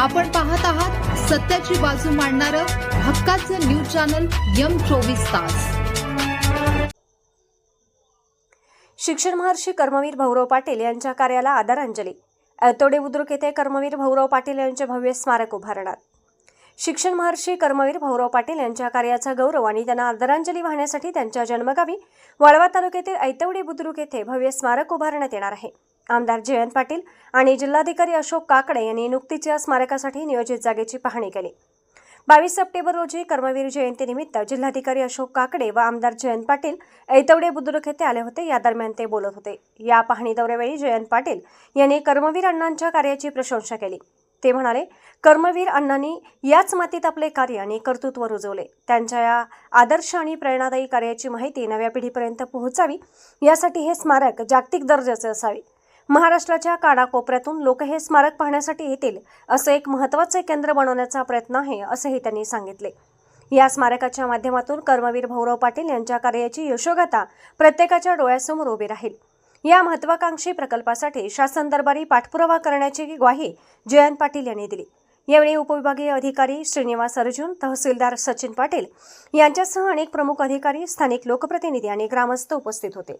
आपण पाहत आहात सत्याची बाजू मांडणारं हक्काचं न्यूज चॅनल यम चोवीस तास. शिक्षण महर्षी कर्मवीर भाऊराव पाटील यांच्या कार्याला आदरांजली. अतोडे बुद्रुक येथे कर्मवीर भाऊराव पाटील यांचे भव्य स्मारक उभारणार. शिक्षण महर्षी कर्मवीर भाऊराव पाटील यांच्या कार्याचा गौरव आणि त्यांना आदरांजली वाहण्यासाठी त्यांच्या जन्मगावी वाळवा तालुक्यातील ऐतवडी बुद्रुक येथे भव्य स्मारक उभारण्यात येणार आहे. आमदार जयंत पाटील आणि जिल्हाधिकारी अशोक काकडे यांनी नुकतीच या स्मारकासाठी नियोजित जागेची पाहणी केली. बावीस सप्टेंबर रोजी कर्मवीर जयंतीनिमित्त जिल्हाधिकारी अशोक काकडे व आमदार जयंत पाटील ऐतवडे बुद्रुक येथे आले होते. या दरम्यान ते बोलत होते. या पाहणी दौऱ्यावेळी जयंत पाटील यांनी कर्मवीर अण्णांच्या कार्याची प्रशंसा केली. ते म्हणाले कर्मवीर अण्णांनी याच मातीत आपले कार्य आणि कर्तृत्व रुजवले. त्यांच्या या आदर्श आणि प्रेरणादायी कार्याची माहिती नव्या पिढीपर्यंत पोहोचावी. यासाठी हे स्मारक जागतिक दर्जाचे असावे. महाराष्ट्राच्या कानाकोपऱ्यातून लोक हे स्मारक पाहण्यासाठी येतील असं एक महत्त्वाचे केंद्र बनवण्याचा प्रयत्न आहे असंही त्यांनी सांगितले. या स्मारकाच्या माध्यमातून कर्मवीर भाऊराव पाटील यांच्या कार्याची यशोगाथा प्रत्येकाच्या डोळ्यासमोर उभी राहील. या महत्वाकांक्षी प्रकल्पासाठी शासन दरबारी पाठपुरावा करण्याची ग्वाही जयंत पाटील यांनी दिली. यावेळी उपविभागीय अधिकारी श्रीनिवास अर्जुन तहसीलदार सचिन पाटील यांच्यासह अनेक प्रमुख अधिकारी स्थानिक लोकप्रतिनिधी आणि ग्रामस्थ उपस्थित होते.